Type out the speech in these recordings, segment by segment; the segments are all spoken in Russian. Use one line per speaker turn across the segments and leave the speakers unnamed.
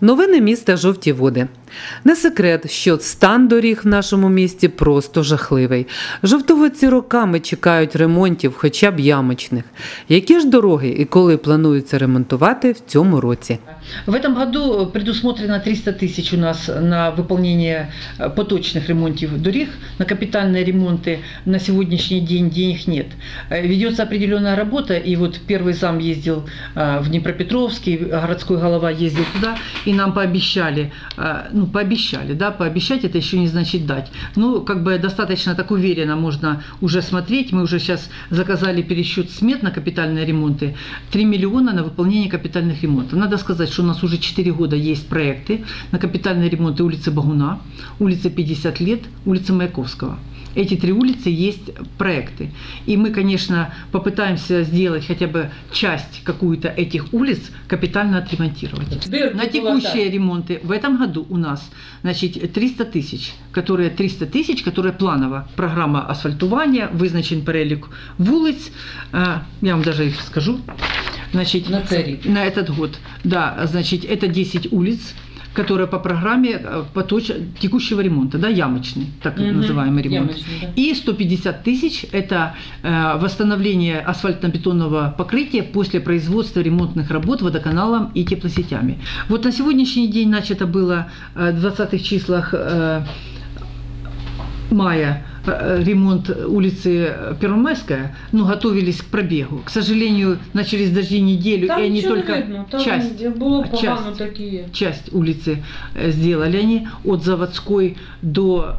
Новини міста жовті води. Не секрет, що стан доріг в нашому місті просто жахливий. Жовтоводці роками чекають ремонтів, хоча б ямочних. Які ж дороги і коли планується ремонтувати в цьому році?
В этом году предусмотрено 300 тысяч у нас на выполнение э, поточных ремонтов дорог. На капитальные ремонты на сегодняшний день денег нет. Э, Ведется определенная работа, и вот первый зам ездил э, в Днепропетровский, городской голова ездил туда, и нам пообещали, э, Ну, пообещали, да, пообещать это еще не значит дать. Ну, как бы достаточно так уверенно можно уже смотреть. Мы уже сейчас заказали пересчет смет на капитальные ремонты. 3 миллиона на выполнение капитальных ремонтов. Надо сказать, что у нас уже 4 года есть проекты на капитальные ремонты улицы Багуна, улица 50 лет, улица Маяковского. Эти три улицы есть проекты. И мы, конечно, попытаемся сделать хотя бы часть какую-то этих улиц капитально отремонтировать. На текущие ремонты в этом году у нас значит, 300 тысяч, которые 300 тысяч, которые. Программа асфальтування, визначен перелік вулиць. Я вам даже их скажу. Значит,
На цей рік.
на этот год. Да, значит, это 10 улиц, которые по программе э, поточ... текущего ремонта, да, ямочный, так
Мгм.
называемый ремонт.
Ямочный, да.
И 150 тысяч – это э, восстановление асфальтно-бетонного покрытия после производства ремонтных работ водоканалом и теплосетями. Вот на сегодняшний день начато было э, в 20-х числах э, мая э, ремонт улицы Первомайская, ну, готовились к пробегу. К сожалению, начались дожди неделю,
Там
и они только
видно, там
часть
було погано
часть.
такі.
часть улицы э, сделали они от Заводской до,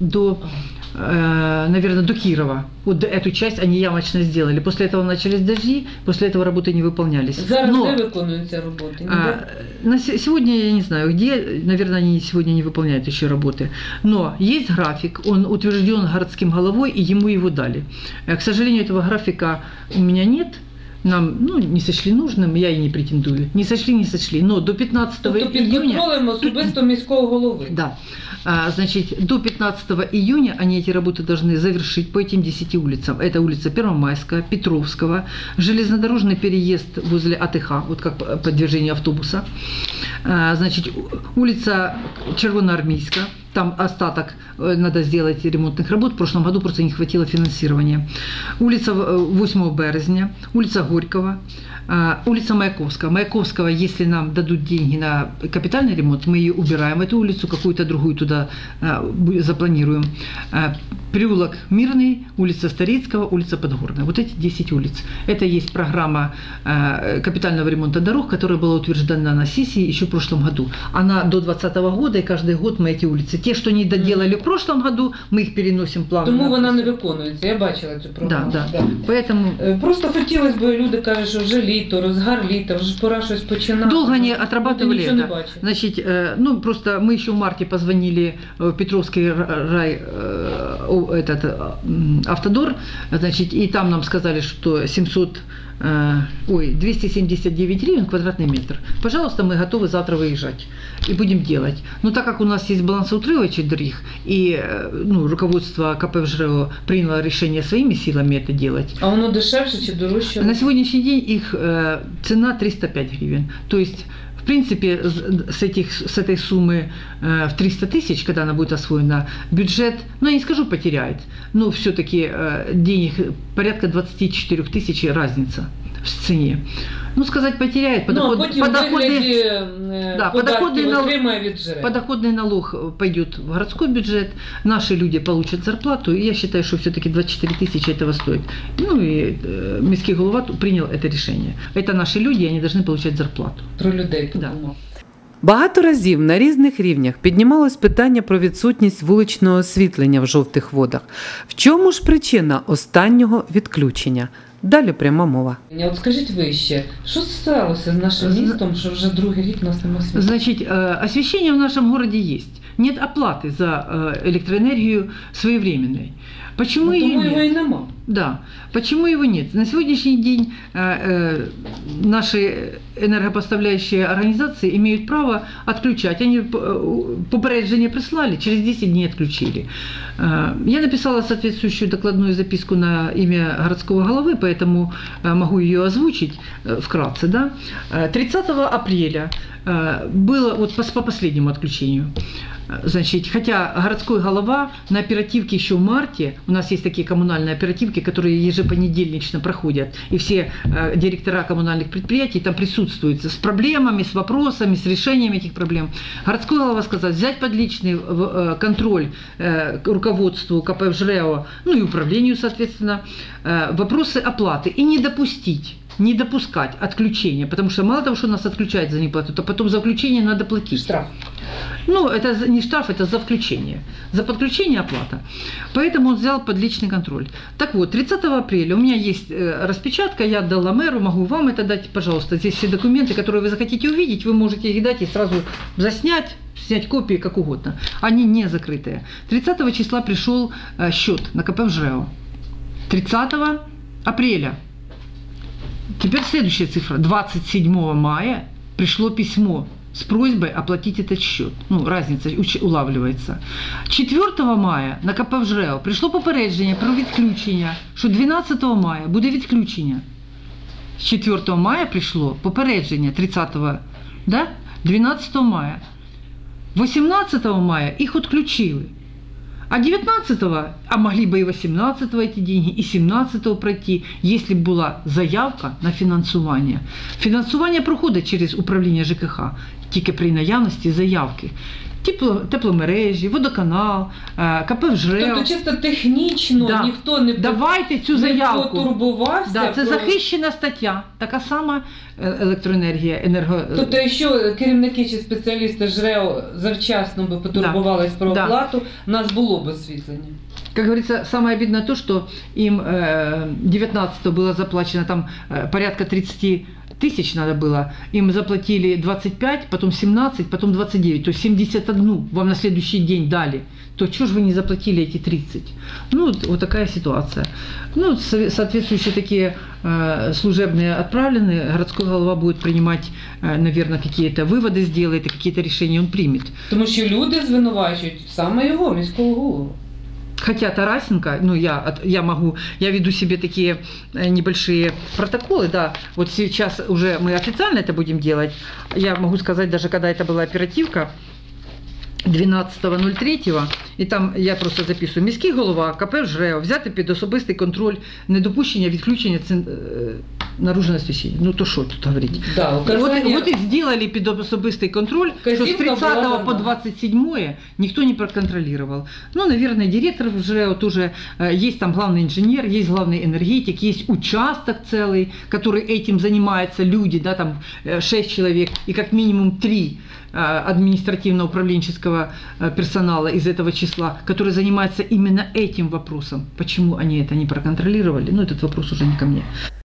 до э, наверное, до Кирова. Вот эту часть они ямочно сделали. После этого начались дожди, после этого работы не выполнялись.
Зараз
Но,
де виконуються роботи?
а, на се- сегодня я не знаю где, наверное, они сегодня не выполняют еще работы. Но есть график, он утвержден городским головой, и ему его дали. Э, К сожалению, этого графика у меня нет. Нам ну, не сочли нужным, я и не претендую. Не сочли, не сочли. Но до 15
Тобто під
июня...
контролем особисто міського голови.
Да. А, Значит, до 15 июня они эти работы должны завершить по этим 10 улицам. Это улица Первомайская, Петровского, железнодорожный переезд возле АТХ, вот как по движению автобуса. А, Значит, улица Червоноармейская, там остаток э, надо сделать ремонтных работ. В прошлом году просто не хватило финансирования. Улица э, 8 березня, улица Горького, а, улица Маяковского. Маяковского, если нам дадут деньги на капитальный ремонт, мы ее убираем, эту улицу, какую-то другую туда запланируем. Переулок Мирный, улица Старицкого, улица Подгорная. Вот эти 10 улиц. Это есть программа капитального ремонта дорог, которая была утверждена на сессии еще в прошлом году. Она до 2020 года, и каждый год мы эти улицы Те, что не доделали в прошлом году, мы их переносим плавно.
Тому
на
вона не
после.
виконується. Я бачила цю
Да,
програму.
да. Поэтому
Е, Просто хотілося б, люди кажуть, що вже літо, розгар літа, вже ж пора щось починати.
Долго не
Люди
отрабатывали
нічого не
это.
бачать.
Значит, э, ну просто мы еще в марте позвонили в Петровский р- рай, э, о, этот э, м, автодор, значит, и там нам сказали, что 700 э, ой, 279 гривен квадратный метр. Пожалуйста, мы готовы завтра выезжать и будем делать. Но так как у нас есть балансоутримывающий дорог, и ну, руководство КП приняло решение своими силами это делать,
А воно дешевше чи дорожче?
на сегодняшний день их э, цена 305 гривен. То есть, в принципе, с, с этих, с этой суммы э, в 300 тысяч, когда она будет освоена, бюджет, ну, я не скажу потеряет, но все-таки э, денег порядка 24 тысяч разница в цене. Ну, сказать потеряет,
ну, а
подоход-
потім в
подоходы-
вигляді е,
Да,
податків
подоходний налог-
отримає від жреб.
Подоходный налог э, пойдет в городской бюджет, наши люди получат зарплату, и я считаю, что все-таки 24 тысячи этого стоит. Ну и э, міський голова принял это решение. Это наши люди, и они должны получать зарплату.
Про людей
Да.
подумав.
Багато разів на різних рівнях піднімалось питання про відсутність вуличного освітлення в жовтих водах. В чому ж причина останнього відключення? Далі пряма мова.
От скажіть ви ще, що сталося з нашим
Зна-
містом, що вже другий рік нас немає світла?
Значит, э, освещение в нашем городе есть. Нет оплаты за э, электроэнергию своевременной. Почему
Ну,
ее
тому
нет?
його і нема.
Да. Почему его нет? На сегодняшний день э, э, наши энергопоставляющие организации имеют право отключать. Они э, попереджение прислали, через 10 дней отключили. Э, я написала соответствующую докладную записку на имя городского головы, поэтому э, могу ее озвучить э, вкратце. Да? Э, 30 апреля Э, Было вот по, по последнему отключению. Э, Значит, хотя городской голова на оперативке еще в марте, у нас есть такие коммунальные оперативки, которые ежепонедельнично проходят, и все э, директора коммунальных предприятий там присутствуют с проблемами, с вопросами, с решением этих проблем. Городской голова сказал взять под личный э, контроль э, руководству КП ЖРЭО, ну и управлению, соответственно, э, вопросы оплаты и не допустить не допускать отключения, потому что мало того, что нас отключают за неплату, то потом за включение надо платить.
Штраф.
Ну, это не штраф, это за включение. За подключение оплата. Поэтому он взял под личный контроль. Так вот, 30 апреля у меня есть э, распечатка, я отдала мэру, могу вам это дать, пожалуйста. Здесь все документы, которые вы захотите увидеть, вы можете их дать и сразу заснять, снять копии, как угодно. Они не закрытые. 30 числа пришел э, счет на КП в ЖЭО. 30 апреля Теперь следующая цифра. 27 мая пришло письмо с просьбой оплатить этот счет. Ну, разница улавливается. 4 мая на КП в ЖРЕО прийшло попередження про відключення, що 12 мая буде відключення. З 4 мая прийшло попередження 30 да? 12 мая. 18 мая их отключили. А 19-го, а могли бы и 18-го эти деньги, и 17-го пройти, если б була заявка на фінансування. Фінансування проходить через управління ЖКХ, тільки при наявності заявки. Тепло, тепломережі, водоканал, е, КП ЖРЕО.
Тобто чисто технічно
Да.
ніхто не
Давайте цю
не
заявку.
потурбувався.
Да, це
про-
захищена стаття, така сама е, електроенергія, енерго...
Тобто, якщо керівники чи спеціалісти ЖРЕО завчасно би потурбувались про
Да.
оплату, у нас було б освітлення.
Как говорится, самое обидное то, что им э, 19 было заплачено там э, порядка 30 тысяч надо было, им заплатили 25, потом 17, потом 29, то есть 71 вам на следующий день дали, то чего же вы не заплатили эти 30? Ну, вот, такая ситуация. Ну, со- соответствующие такие э, служебные отправленные, городской голова будет принимать, э, наверное, какие-то выводы сделает какие-то решения он примет.
Тому що люди звинувачують саме його, міського голову.
Хотя Тарасенко, ну я, от- я могу, я веду себе такие э, небольшие протоколы, да, вот сейчас уже мы официально это будем делать, я могу сказать, даже когда это была оперативка, 12.03, і там я просто записую міський голова КП ЖРЕО взяти під особистий контроль недопущення відключення цен, е, наружного освіщення. Ну то що тут говорити?
Да,
Вот,
указання-
вот и сделали під особистий контроль, что с
Вказівка
30
була
по
дана.
27 никто не проконтролировал. Ну, наверное, директор уже тоже, э, есть там главный инженер, есть главный энергетик, есть участок целый, который этим занимается, люди, да, там 6 человек и как минимум 3 административно-управленческого э, персонала из этого числа, который занимается именно этим вопросом. Почему они это не проконтролировали? Ну, этот вопрос уже не ко мне.